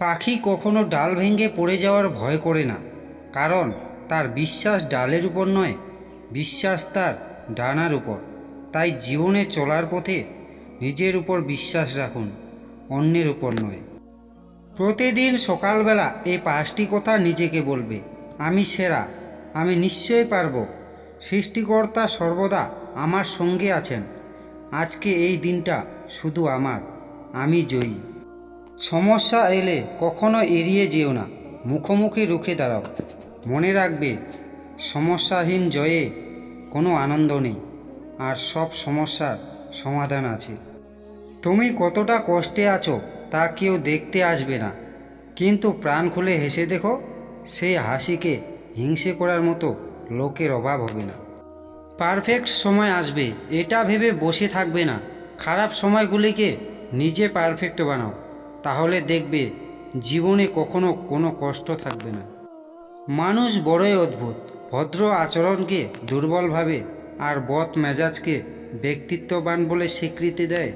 পাখি কখনো ডাল ভেঙে পড়ে যাওয়ার ভয় করে না, কারণ তার বিশ্বাস ডালের উপর নয়, বিশ্বাস তার ডানার উপর। তাই জীবনে চলার পথে নিজের উপর বিশ্বাস রাখুন, অন্যের উপর নয়। প্রতিদিন সকালবেলা এই পাঁচটি কথা নিজেকে বলবে, আমি সেরা, আমি নিশ্চয়ই পারব। সৃষ্টিকর্তা সর্বদা আমার সঙ্গে আছেন। আজকে এই দিনটা শুধু আমার, আমি জয়ী। সমস্যা এলে কখনো এড়িয়ে যেও না। মুখোমুখি রুখে দাঁড়াও। মনে রাখবে, সমস্যাহীন জয়ে কোনো আনন্দ নেই, আর সব সমস্যার সমাধান আছে। তুমি কতটা কষ্টে আছো তা কেউ দেখতে আসবে না, কিন্তু প্রাণ খুলে হেসে দেখো, সেই হাসিকে হিংসে করার মতো লোকের অভাব হবে না। পারফেক্ট সময় আসবে, এটা ভেবে বসে থাকবে না। খারাপ সময়গুলিকে নিজে পারফেক্ট বানাও। তাহলে দেখবে জীবনে কখনো কোনো কষ্ট থাকবে না। মানুষ বড়ই অদ্ভুত। ভদ্র আচরণকে দুর্বলভাবে আর বদ মেজাজকে ব্যক্তিত্ববান বলে স্বীকৃতি দেয়।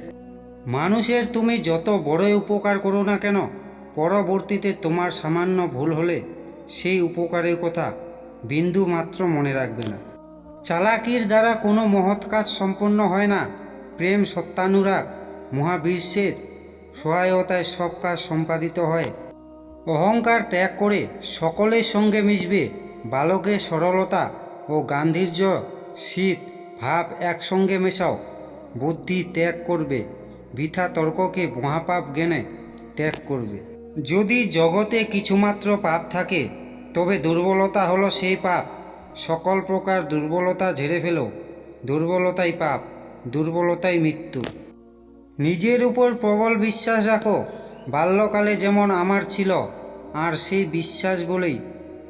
মানুষের তুমি যত বড়ই উপকার করো না কেন, পরবর্তীতে তোমার সামান্য ভুল হলে সেই উপকারের কথা বিন্দু মাত্র মনে রাখবে না। চালাকির দ্বারা কোনো মহৎ কাজ সম্পন্ন হয় না। প্রেম সত্যানুরাগ মহাবীর্যের সহায়তায় সব কাজ সম্পাদিত হয়। অহংকার ত্যাগ করে সকলের সঙ্গে মিশবে। বালকের সরলতা ও গান্ধীর্য শীত, ভাব একসঙ্গে মেশাও। বুদ্ধি ত্যাগ করবে। বৃথা তর্ককে মহাপাপ জ্ঞানে ত্যাগ করবে। যদি জগতে কিছুমাত্র পাপ থাকে, তবে দুর্বলতা হলো সেই পাপ। সকল প্রকার দুর্বলতা ঝেড়ে ফেলো। দুর্বলতাই পাপ, দুর্বলতাই মৃত্যু। নিজের উপর প্রবল বিশ্বাস রাখো। বাল্যকালে যেমন আমার ছিল, আর সেই বিশ্বাস বলেই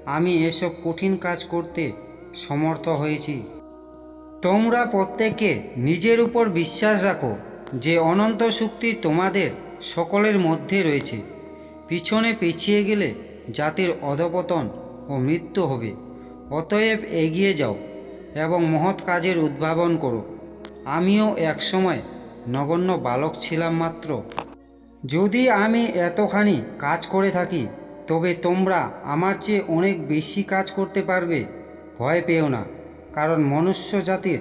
আমি এসব কঠিন কাজ করতে সমর্থ হয়েছি। তোমরা প্রত্যেকে নিজের উপর বিশ্বাস রাখো যে অনন্ত শক্তি তোমাদের সকলের মধ্যে রয়েছে। পিছনে পিছিয়ে গেলে জাতির অধপতন ও মৃত্যু হবে। অতএব এগিয়ে যাও এবং মহৎ কাজের উদ্ভাবন করো। আমিও একসময় নগণ্য বালক ছিলাম মাত্র। যদি আমি এতখানি কাজ করে থাকি, তবে তোমরা আমার চেয়ে অনেক বেশি কাজ করতে পারবে। ভয় পেও না, কারণ মনুষ্য জাতির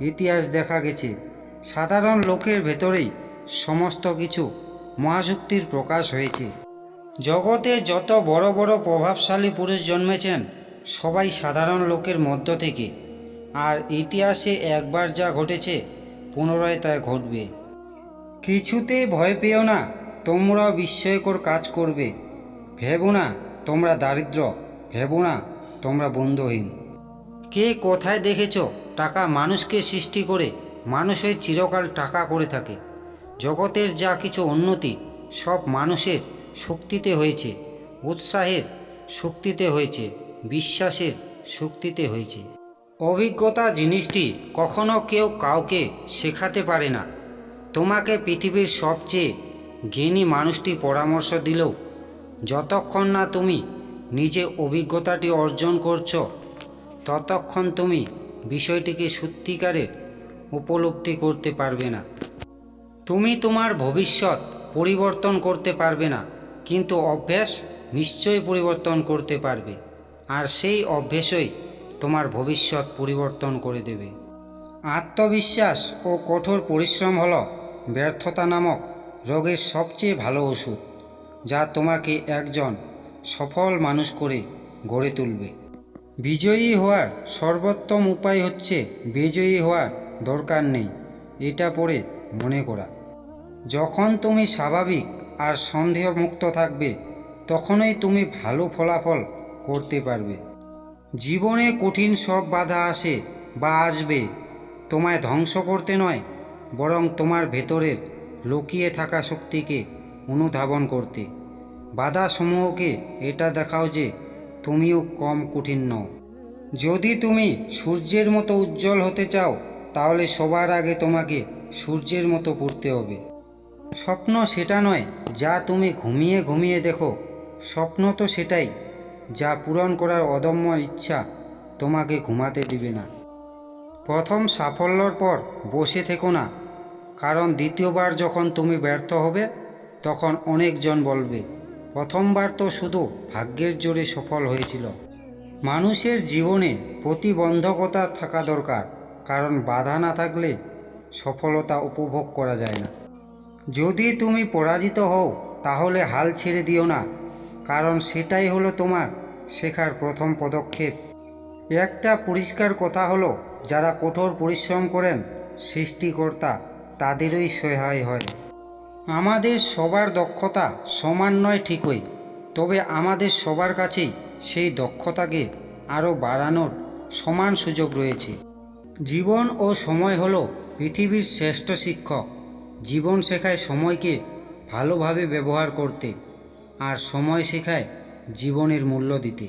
ইতিহাস দেখা গেছে। সাধারণ লোকের ভেতরেই সমস্ত কিছু মহাশক্তির প্রকাশ হয়েছে। জগতে যত বড় বড় প্রভাবশালী পুরুষ জন্মেছেন, সবাই সাধারণ লোকের মধ্য থেকে। আর ইতিহাসে একবার যা ঘটেছে পুনরায় তা ঘটবে। কিছুতেই ভয় পেও না তোমরাও বিস্ময়কর কাজ করবে। ভেবো না, তোমরা দারিদ্র। ভেবো না, তোমরা বন্ধুহীন। কে কোথায় দেখেছ, টাকা মানুষকে সৃষ্টি করে মানুষের চিরকাল টাকা করে থাকে। জগতের যা কিছু উন্নতি, সব মানুষের শক্তিতে হয়েছে। উৎসাহের শক্তিতে হয়েছে, বিশ্বাসের শক্তিতে হয়েছে। অভিজ্ঞতা জিনিসটি কখনো কেউ কাউকে শেখাতে পারে না। তোমাকে পৃথিবীর সবচেয়ে জ্ঞানী মানুষটি পরামর্শ দিলেও যতক্ষণ না তুমি নিজে অভিজ্ঞতাটি অর্জন করছ, ততক্ষণ তুমি বিষয়টিকে সত্যিকারের উপলব্ধি করতে পারবে না। তুমি তোমার ভবিষ্যৎ পরিবর্তন করতে পারবে না, কিন্তু অভ্যাস নিশ্চয়ই পরিবর্তন করতে পারবে। আর সেই অভ্যেসই তোমার ভবিষ্যৎ পরিবর্তন করে দেবে। আত্মবিশ্বাস ও কঠোর পরিশ্রম হল ব্যর্থতা নামক রোগের সবচেয়ে ভালো ওষুধ, যা তোমাকে একজন সফল মানুষ করে গড়ে তুলবে। বিজয়ী হওয়ার সর্বোত্তম উপায় হচ্ছে বিজয়ী হওয়ার দরকার নেই, এটা পড়ে মনে করা। যখন তুমি স্বাভাবিক আর সন্দেহমুক্ত থাকবে, তখনই তুমি ভালো ফলাফল করতে পারবে। জীবনে কঠিন সব বাধা আসে বা আসবে। তোমায় ধ্বংস করতে নয়, বরং তোমার ভেতরের লুকিয়ে থাকা শক্তিকে অনুধাবন করতে। বাধাসমূহকে এটা দেখাও যে তুমিও কম কঠিন নও। যদি তুমি সূর্যের মতো উজ্জ্বল হতে চাও, তাহলে সবার আগে তোমাকে সূর্যের মতো পড়তে হবে। স্বপ্ন সেটা নয়, যা তুমি ঘুমিয়ে ঘুমিয়ে দেখো। স্বপ্ন তো সেটাই। যা পূরণ করার অদম্য ইচ্ছা তোমাকে ঘুমাতে দিবে না। প্রথম সাফল্যর পর বসে থেকো না, কারণ দ্বিতীয়বার যখন তুমি ব্যর্থ হবে, তখন অনেকজন বলবে, প্রথমবার তো শুধু ভাগ্যের জোরে সফল হয়েছিল। মানুষের জীবনে প্রতিবন্ধকতা থাকা দরকার, কারণ বাধা না থাকলে সফলতা উপভোগ করা যায় না। যদি তুমি পরাজিত হও, তাহলে হাল ছেড়ে দিও না, কারণ সেটাই হলো তোমার শেখার প্রথম পদক্ষেপ। একটা পরিষ্কার কথা হলো, যারা কঠোর পরিশ্রম করেন, সৃষ্টিকর্তা তাদেরই সহায় হয়। আমাদের সবার দক্ষতা সমান নয় ঠিকই, তবে আমাদের সবার কাছেই সেই দক্ষতাকে আরও বাড়ানোর সমান সুযোগ রয়েছে। জীবন ও সময় হলো পৃথিবীর শ্রেষ্ঠ শিক্ষক। জীবন শেখায় সময়কে ভালোভাবে ব্যবহার করতে, আর সময় শেখায় জীবনের মূল্য দিতে।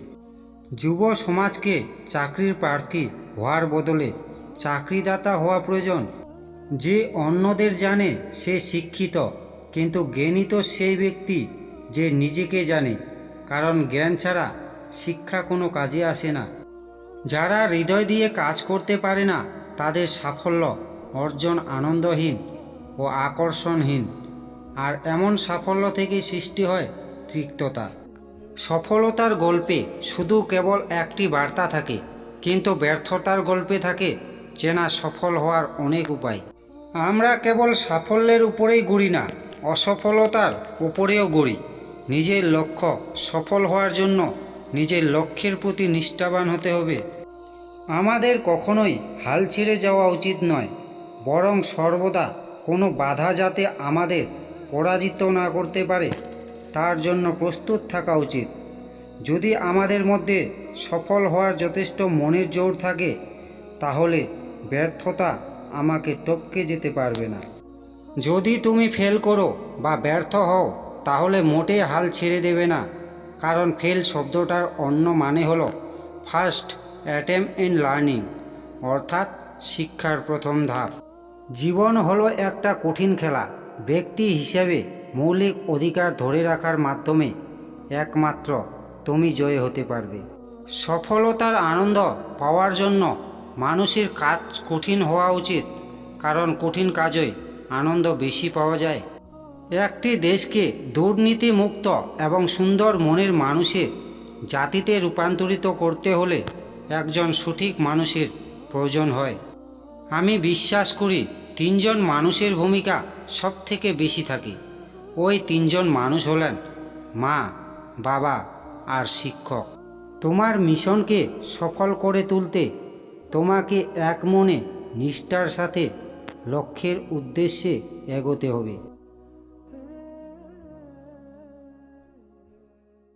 যুব সমাজকে চাকরির প্রার্থী হওয়ার বদলে চাকরিদাতা হওয়া প্রয়োজন। যে অন্যদের জানে সে শিক্ষিত, কিন্তু জ্ঞানী তো সেই ব্যক্তি যে নিজেকে জানে, কারণ জ্ঞান ছাড়া শিক্ষা কোনো কাজে আসে না। যারা হৃদয় দিয়ে কাজ করতে পারে না, তাদের সাফল্য অর্জন আনন্দহীন ও আকর্ষণহীন। আর এমন সাফল্য থেকে সৃষ্টি হয় তিক্ততা সফলতার গল্পে শুধু কেবল একটি বার্তা থাকে, কিন্তু ব্যর্থতার গল্পে থাকে চেনা সফল হওয়ার অনেক উপায়। আমরা কেবল সাফল্যের উপরেই গড়ি না, অসফলতার উপরেও গড়ি নিজের লক্ষ্য সফল হওয়ার জন্য নিজের লক্ষ্যের প্রতি নিষ্ঠাবান হতে হবে। আমাদের কখনোই হাল ছেড়ে যাওয়া উচিত নয়, বরং সর্বদা কোনো বাধা যাতে আমাদের পরাজিত না করতে পারে। তার জন্য প্রস্তুত থাকা উচিত। যদি আমাদের মধ্যে সফল হওয়ার যথেষ্ট মনের জোর থাকে, তাহলে ব্যর্থতা আমাকে টপকে যেতে পারবে না। যদি তুমি ফেল করো বা ব্যর্থ হও, তাহলে মোটে হাল ছেড়ে দেবে না। কারণ ফেল শব্দটার অন্য মানে হলো ফার্স্ট অ্যাটেম্প ইন লার্নিং, অর্থাৎ শিক্ষার প্রথম ধাপ। জীবন হলো একটা কঠিন খেলা। ব্যক্তি হিসেবে মৌলিক অধিকার ধরে রাখার মাধ্যমে একমাত্র তুমি জয় হতে পারবে। সফলতার আনন্দ পাওয়ার জন্য মানুষের কাজ কঠিন হওয়া উচিত, কারণ কঠিন কাজই আনন্দ বেশি পাওয়া যায়। একটি দেশকে দুর্নীতি মুক্ত এবং সুন্দর মনের মানুষের জাতিতে রূপান্তরিত করতে হলে একজন সঠিক মানুষের প্রয়োজন হয়। আমি বিশ্বাস করি তিনজন মানুষের ভূমিকা সব থেকে বেশি থাকে। ওই তিনজন মানুষ হলেন মা, বাবা আর শিক্ষক। তোমার মিশনকে সফল করে তুলতে তোমাকে এক মনে নিষ্ঠার সাথে লক্ষ্যের উদ্দেশ্যে এগোতে হবে।